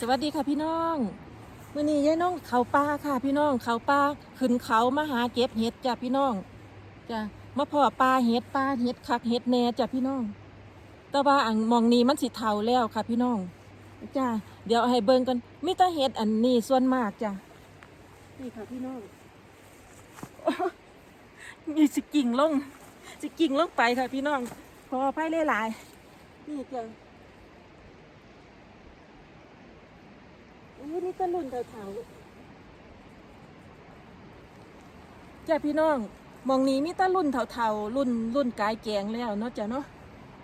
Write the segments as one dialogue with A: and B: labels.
A: สวัสดีค่ะพี่น้องมื่อนี้ยายน้องเขาป่าค่ะ พี่น้องเขาป่าขึ้นเขามาหาเก็บเห็ดจ้ะพี่น้องจ้ะมาพ่อปลาเห็ดปลาเห็ดคักเห็ดแหน่จ้ะพี่น้อง แต่ว่าอังมองนี้มันสิเทาแล้วค่ะ พี่น้องจ้ะเดี๋ยวให้เบิ่งกันมีแต่เห็ดอันนี้ส่วนมากจ้ะนี่ค่ะพี่น้องนี่สิกิ่งลงสิกิ่งลงไปค่ะพี่น้องขออภัยหลายๆนี่จ้ะ อุ้ย นี่ก็รุ่นเถาๆจ้าพี่น้องหมองนี้มีแตะรุ่นเถาๆรุ่นรุ่นกายแกงแล้วเนาะจ้ะเนาะ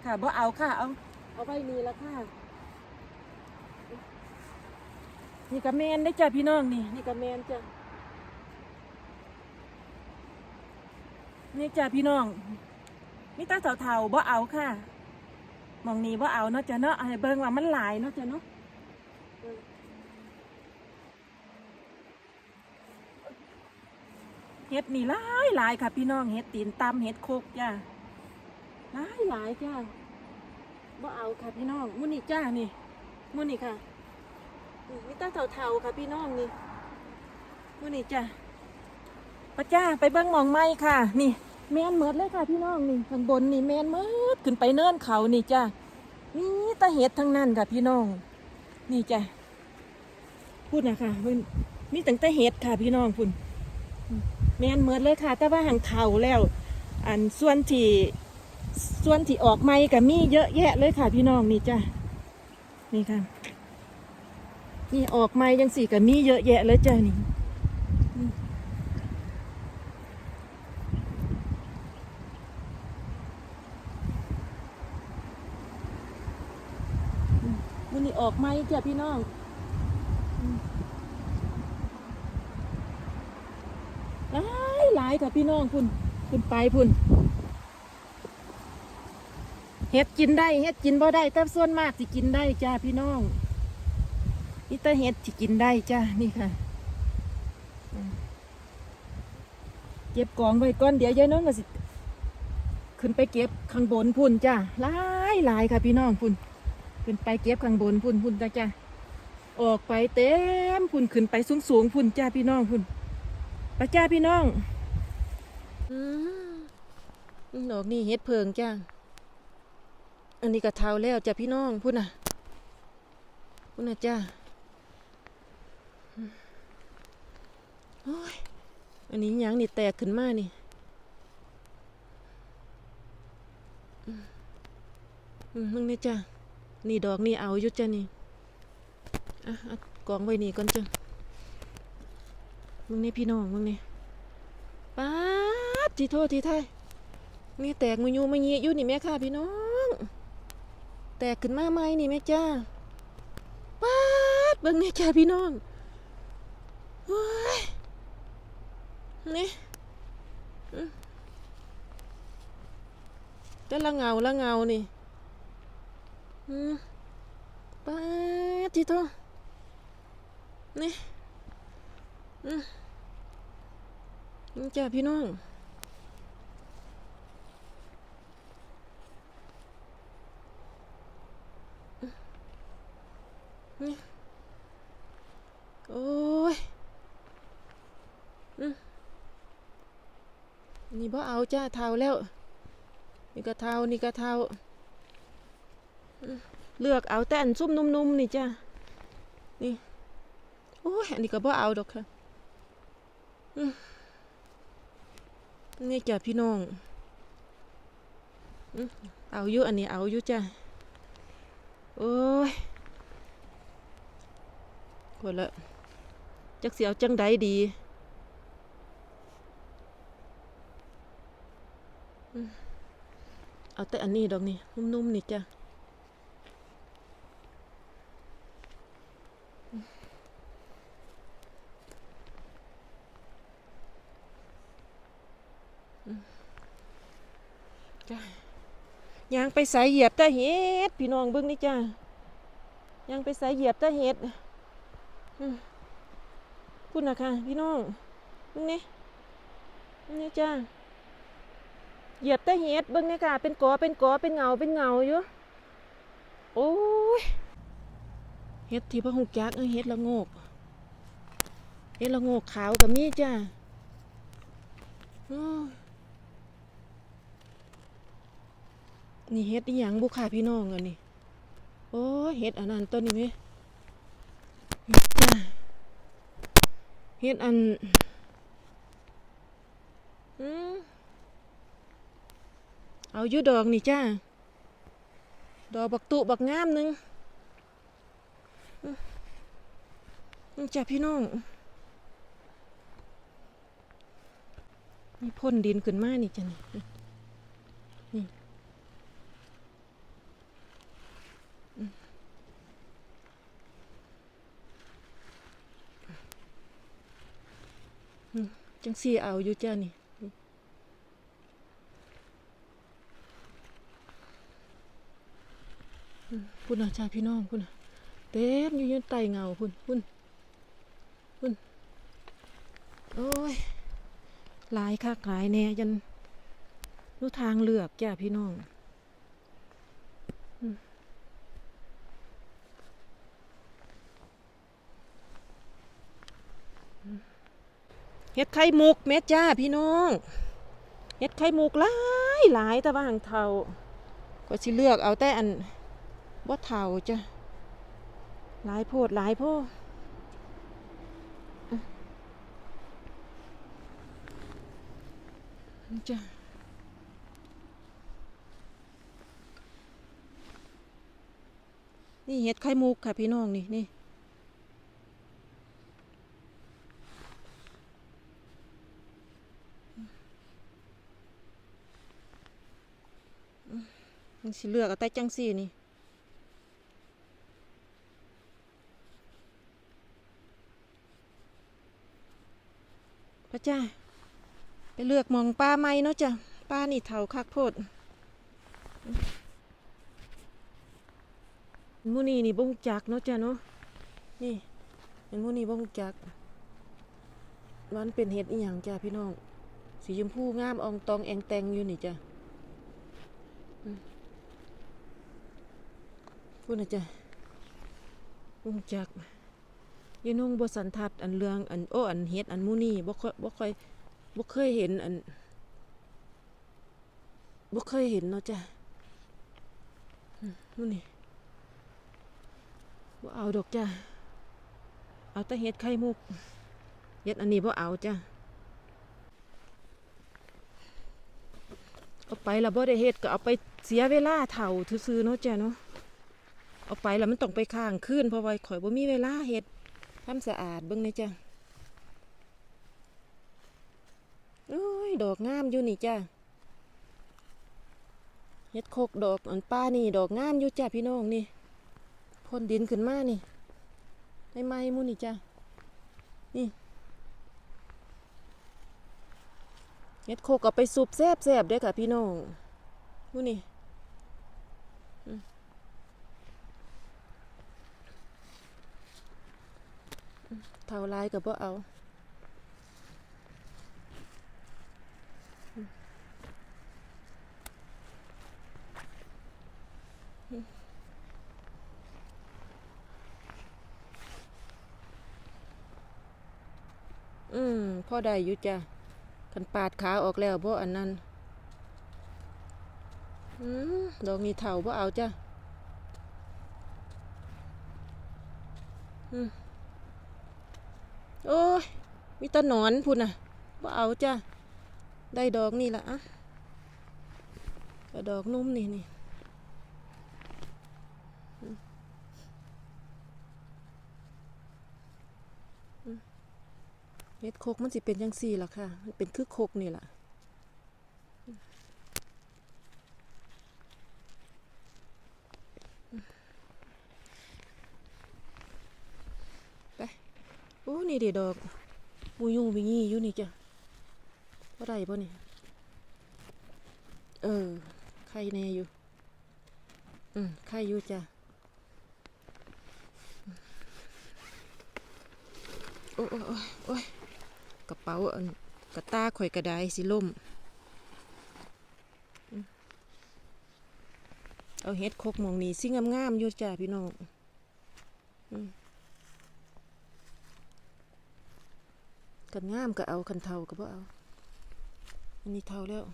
A: ค่ะบ่เอาค่ะเอาเอาไว้นี่ละค่ะนี่กระแมนได้อจ้ะพี่น้องนี่นี่กระแมนจ้ะนี่จ้ะพี่น้องมีแตาเถาๆบ่เอาค่ะหมองนี้บ่เอาเนาะจ้ะเนาะให้เบิ่งว่ามันหลายเนาะจ้ะเนาะ เห็ดนี่หลายหลายค่ะ พี่น้องเห็ดตีนตำเห็ดโคกจ้าหลายหลายจ้าบ่เอาค่ะพี่น้องมุนี่จ้านี่มุนี่ค่ะนี่มีแตาเท่าๆค่ะพี่น้องนี่มุนี่จ้าปะจ้าไปเบิ้งมองไม้ค่ะ นี่แมนเมิดเลยค่ะพี่น้องนี่ข้างบนนี่แมนเมิดขึ้นไปเนินเขานี่จ้านี่ตาเห็ดทั้งนั้นค่ะพี่น้อง นี่จ้าพูดนะคะเพิ่นมีตั้งแต่เห็ดค่ะพี่น้องพุ่น แม่นเหมือนเลยค่ะ แต่ว่าหังเข่าแล้ว อันส่วนที่ส่วนที่ออกไม้กับมีเยอะแยะเลยค่ะ พี่น้องนี่จ้ะนี่ค่ะ นี่ออกไม้ยังสี่กับมีเยอะแยะเลยจ้ะนี่อืมอืมมันนี่ออกไม้จ้ะพี่น้อง หลายค่ะพี่น้องพุ่นพุ่นไปพุ่นเฮ็ดกินได้เฮ็ดกินบ่ได้แต่ส่วนมากสิกินได้จ้าพี่น้องนี่แต่เฮ็ดสิกินได้จ้านี่ค่ะเก็บกองไว้ก่อนเดี๋ยวยายน้องก็สิขึ้นไปเก็บข้างบนพุ่นจ้าหลายหลายค่ะพี่น้องพุ่นขึ้นไปเก็บข้างบนพุ่นพุ่นจ้าจ้าออกไปเต็มพุ่นขึ้นไปสูงสูงพุ่นจ้าพี่น้องพุ่นปะจ้าพี่น้อง ดอกนี่เฮ็ดเพิงจ้าอันนี้ก็เทาแล้วจ้ะพี่น้องพูดนะพูดนะจ้าโอ้ยอันนี้หยังนี่แตกขึ้นมานี่ืมึงนี่จ้านี่ดอกนี่เอาอยู่จ้ะนี่อะกองไว้นี่ก่อนจ้ะมึงนี่พี่น้องมึงนี่ป๊า ทีโทษทีไทยนี่แตกมือยูมาเงี้ยยู่นี่แม่ค่ะพี่น้อง แตกขึ้นมาไหมนี่แม่จ้าป๊าดเบิ่งนี่จ้าพี่น้องเฮ้ยนี่แต่ละเงาละเงานี่ป๊าดทีโทษนี่อืมนี่จ้าพี่น้อง นี่โอ้ยอืม นี่บ่เอาจ้าเท้าแล้ว นี่ก็เท้านี่ก็เท้าเลือกเอาแต่อันซุ่มนุ่มๆนี่จ้านี่โอ้ยอันนี้ก็บ่เอาดอกค่ะนี่จ้ะพี่น้องเอาอยู่อันนี้เอาอยู่จ้ะโอ้ยคนละจักเสียวจังใดดีอืม เอาแต่อันนี้ดอกนี่นุ่มๆนี่จ้ะจ้ายางไปใส่เหยียบตาเห็ดพี่น้องเบิ่งนี่จ้ายางไปใส่เหยียบตาเห็ดพูดนะค่ะพี่น้องเนี่เบิ่งนี่จ้า เหยียบแตาเห็ดเบิ่งนี่ค่ะ เป็นกอเป็นกอเป็นเงาเป็นเงาอยู่โอ้ยเฮ็ดที่พระหุกยักษ์เฮ็ดละโงกเฮ็ดละโงกขาวกับมีจ้าอ้ยนี่เฮ็ดอีหยังบุค่ะพี่น้องอันนี้โอ้เฮ็ดอันนั้นต้นนี้ไหมจ้าเฮ็ดอันอืม เอายู่ดอกนี่จ้า ดอกบักตุบักงามหนึงจ้าพี่น้อง นี่พ่นดินขึ้นมานี่จ้ะนี่นี่จังสีเอาอยู่จ้านี่อืม พุ่นนะจ้าพี่น้องพุ่นนะเต็มอยู่ยืนไตเงาพุ่นพุ่นพุ่นโอ้ยหลายคักหลายแน่ยันรู้ทางเลือกจ้าพี่น้องเฮ็ดไข่มุกเม็ดจ้าพี่น้องเฮ็ดไข่มุกหลายหลายแต่ว่าหางเทาก็สิเลือกเอาแต่อัน บ่เทาจ้ะหลายโพดหลายโพดจ้ะนี่เห็ดไข่มุกค่ะพี่น้องนี่นี่มันสิเลือกเอาแต่จังสี่นี่ พระจ้าไปเลือกหมองปลาไม้เนาะจ้ะปลานี่เถาคักโพดมูนี่นี่บ่งจักเนาะจ้ะเนาะนี่เป็นมูนี่บ่งจักวันเป็นเห็ดอีหยังจ้ะพี่น้องสีชมพูงามอองตองแองแตงอยู่นี่จ้ะพูดนะจ้ะบ่งจัก ยนุ่งบสันทัดอันเรืองอันโอ้อันเฮ็ดอันมูนี่บ่ค่อยบ่ค่อยบ่เคยเห็นอันบ่เคยเห็นเนาะจ้ะมนู่นนี่บ่เอาดอกจ้ะเอาแต่เห็ดไข่มุกเห็ดอันนี้บ่เอาจ้ะเอาไปแล้วบ่ได้เฮ็ดก็เอาไปเสียเวลาเฒ่าซื่อๆเนาะจ้ะเนาะเอาไปแล้วมันต้องไปข้างคืนเพราะว่าข่อยบ่มีเวลาเฮ็ด ทำสะอาดเบิ่งเลยจ้ะโอ้ยดอกงามอยู่นี่จ้าเฮ็ดโคกดอกอันป้านี่ ดอกงามอยู่จ้าพี่น้องนี่พ่นดินขึ้นมานี่ไม่ไหม้มูนี่จ้านี่เฮ็ดโคกเอาไปซุปแซบแซบเด้อค่ะพี่น้องมูนี่อืมอืม เท่าไรก็บ่เอาอืมพ่อได้ยู่จ้ะคันปาดขาออกแล้วบ่อันนั้น อืมดอกนี้เท่าบ่เอาจ้ะอืม โอ้ยมีตะหนอนพุ่นน่ะบ่เอาจ้ะได้ดอกนี่ละอะก็ดอกนุ่มนี่นี่เม็ดโคกมันสิเป็นยังสี่ล่ะค่ะ มันเป็นคือโคกนี่ล่ะ อ้นี่เดี๋ยวดอกมูยูมีงี้อยู่นี่จ้ะว่าไรป่ะนี่เออไข่แน่อยู่ อืมไข่อยู่จ้ะโอ้ยโอ้ยโอ้โอ้กระเป๋าอันกระตาข่อยกระไดสิล่ม เอาเฮ็ดคกมองนี้สิงามๆอยู่จ้ะพี่น้องอืม กันงามก็เอาคันเทาก็บ่เอา อันนี้เทาแล้ว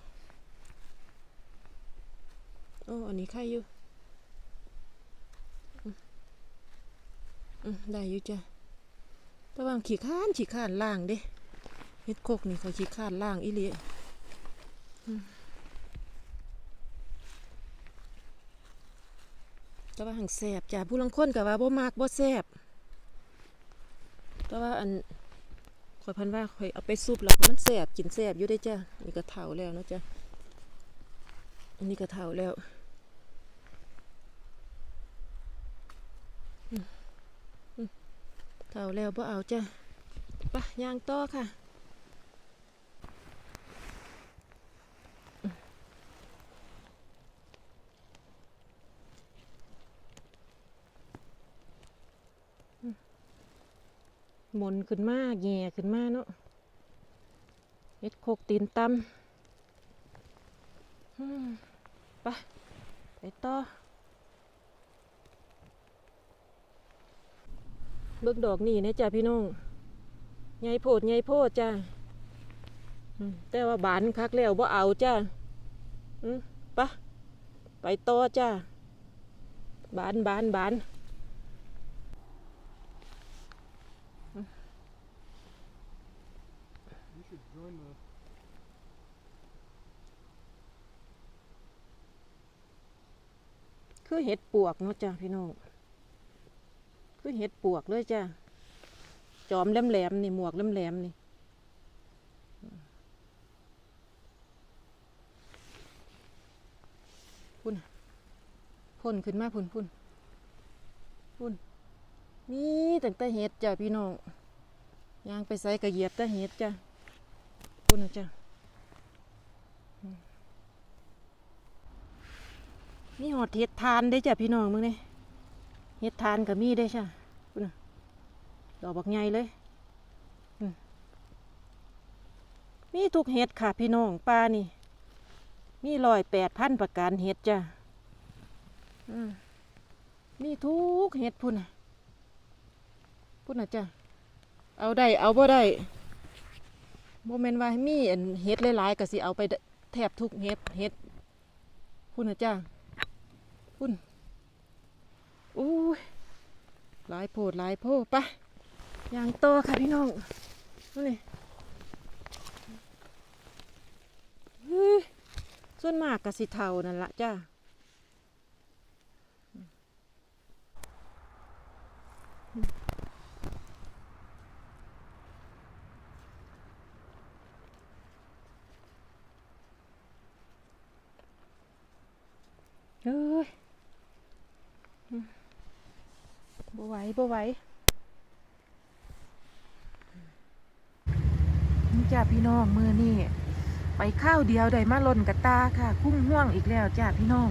A: โอ้ อันนี้ไข่อยู่อืมได้อยู่จ้ะแต่ว่าขี้ข้านขี้ข้านล่างเด้เฮ็ดโคกนี่เขาขี้ข้านล่างอีหลีอืมแต่ว่าหังแสบจ้ะผู้ลังคนก็ว่าบ่มากบ่แสบแต่ว่าอัน ข่อยพันว่าข่อยเอาไปซุปแล้วมันแสบกินแสบอยู่ได้จ้ะนี่ก็เถาแล้วนะจ้ะอันนี้ก็เถาแล้วเถาแล้วบ่เอาจ้ะไปะย่างต่อค่ะ มุนขึ้นมาแง่ขึ้นมาเนาะเฮ็ดโคกตีนตำอืมไปไปต่อเบิกดอกนี่นะจ้ะพี่น้องใหญ่โพดใหญ่โพดจ้ะแต่ว่าบานคักแล้วบ่าเอาจ้ะปะไปต่อจ้ะบานบานบาน
B: You should join the
A: คือเห็ดปวกเนาะจ้ะพี่น้องคือเห็ดปวกเลยจ้ะจอมแหลมๆนี่หมวกแหลมๆนี่พุ่นพ่นขึ้นมาพุ่นพุ่นพุ่นนี่ตั้งแต่เห็ดจ้ะพี่น้องยางไปใส่กระเหยียบแต่เห็ดจ้ะ นนะจ้ะอืมนี่หอดเห็ดทานได้จ้ะพี่น้องมึงเนี่ยเห็ดทานกับมีได้จ้ะพุ่นน่ะดอกบักใหญ่เลยมีทุกเห็ดค่ะพี่น้องปลานี่ มีรอยแปดพันประการเห็ดจ้ะมีทุกเห็ดพุ่นพุ่นนะจ้ะเอาได้เอาบ่ได้ โมเมนว่ามีอันเห็ดหลายๆก็สิเอาไปแทบทุกเห็ดเห็ดพุ่นนะจ้ะพุ่นอู้ยหลายโพดหลายโพดปะย่างโตค่ะพี่น้องนี่ส่วนมากก็สิเท่านั่นละจ้าเอ้ยอืม บ่ไหวนี่จ้าพี่น้องมือนี่ไปข้าวเดียวได้มาล่นกระตาค่ะ คุ้มห่วงอีกแล้วจ้าพี่น้อง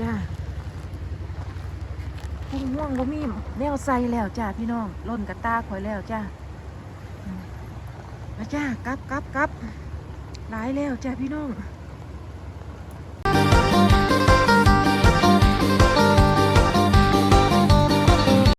A: จ้าคุ้มห่วงบ่มีแนวใส่แล้วจ้าพี่น้องล่นกระตาข่อยแล้วจ้ามมาจ้ากลับกลับกลับหลายแล้วจ้าพี่น้อง